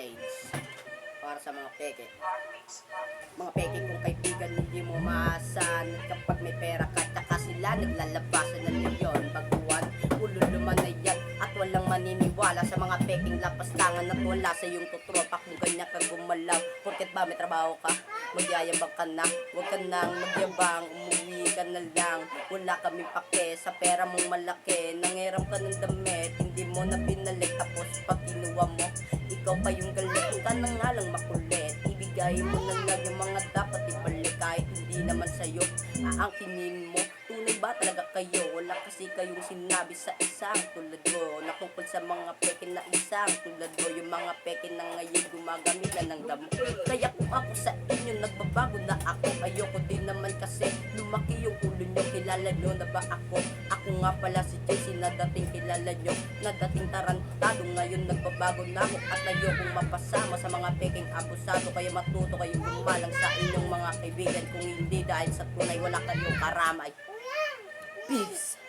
message para sa mga peke. Mga peke kong kaibigan hindi mo maasahan. Kapag may pera ka tsaka sila naglalabasan ng milyon Baguan, ululuman na yan At walang maniniwala sa mga peking lapastangan At wala sa iyong tutropa. Kung ganyan ka gumalaw Porket ba may trabaho ka? Magyayabang ka na Huwag ka nang magyabang. Umuwi ka na lang Wala kami pake. Sa pera mong malaki Nangiram ka ng damit. Hindi mo na binalik Tapos pag kinuha mo ikaw pa yung galit, ka na nga lang makulit. Ibigay mo na lang yung mga dapat ibalik Kahit hindi naman sa'yo, aangkinin mo Tunay ba talaga kayo? Wala kasi kayong sinabi sa isang tulad ko Nakungkol sa mga peke na isang tulad ko Yung mga peke na ngayon gumagamit na ng damo. Kaya kung ako sa inyo, nagbabago na ako. Ayoko din naman kasi lumaki yung ulo nyo Kilala nyo na ba ako? Ako nga pala si JC na dating kilala nyo Na tarantado ngayon nagbabago na ako At ayokong mapasama sa mga peking abusado. Kaya matuto kayong gumalang sa inyong mga kaibigan. Kung hindi dahil sa tunay wala kayong karamay. Peace